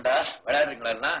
ஏண்டா விளையாடுறீங்களா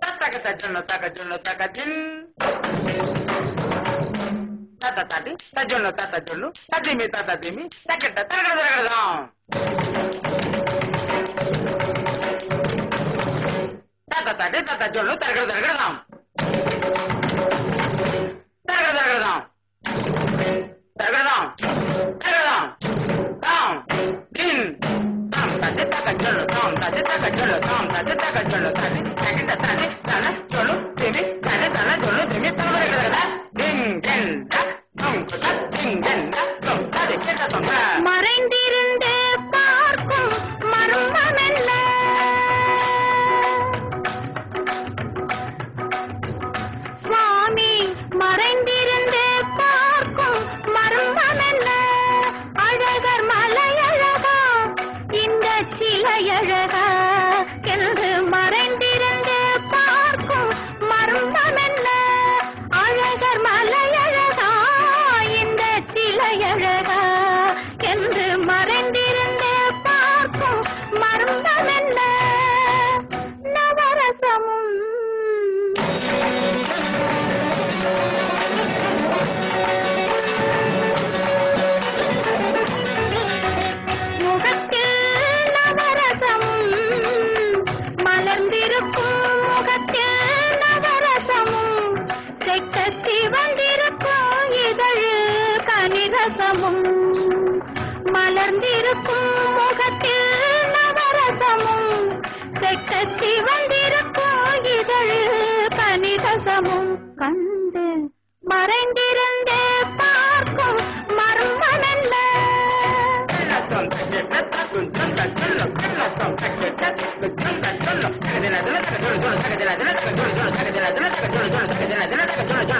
తగ్గట్టు తగ్గట్టు తగ్గట్టు తత తటి మరేంటి வந்திருக்கும் முகத்தில் நவரசமும் செக்கத்தி வந்திருக்கும் இதழ் கனிரசமும் கண்டு மறைந்திருந்தே பார்க்கும் மர்மமெல்ல எங்கிருந்தாலும்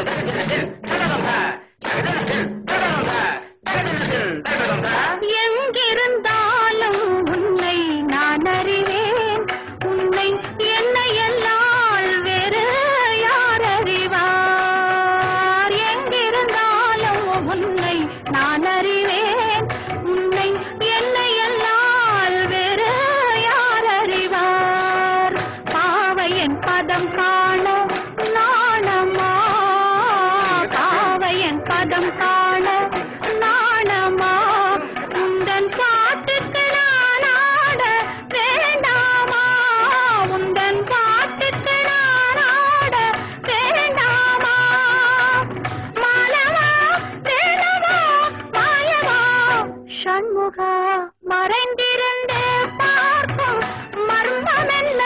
மறைந்திருந்து பார்க்கும் மர்மமெல்ல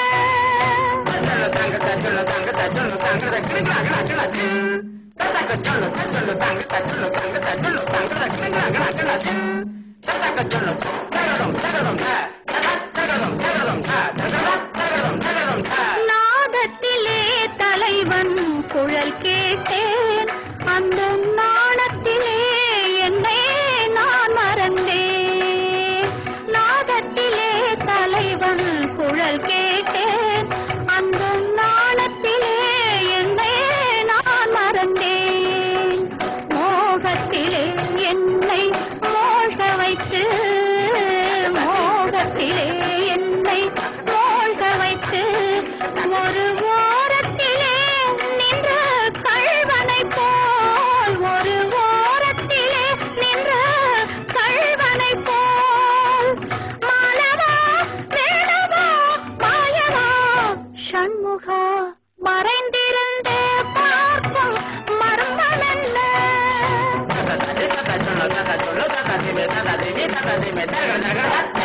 நாதத்திலே தலைவன் குழல் கேட்டேன். அந்த விட்டேன் அந்த நாணத்திலே என்னை நான் மறந்தேன் மோகத்திலே என்னை மோக வைத்து மோகத்திலே metada, trinita, trinita, trinita,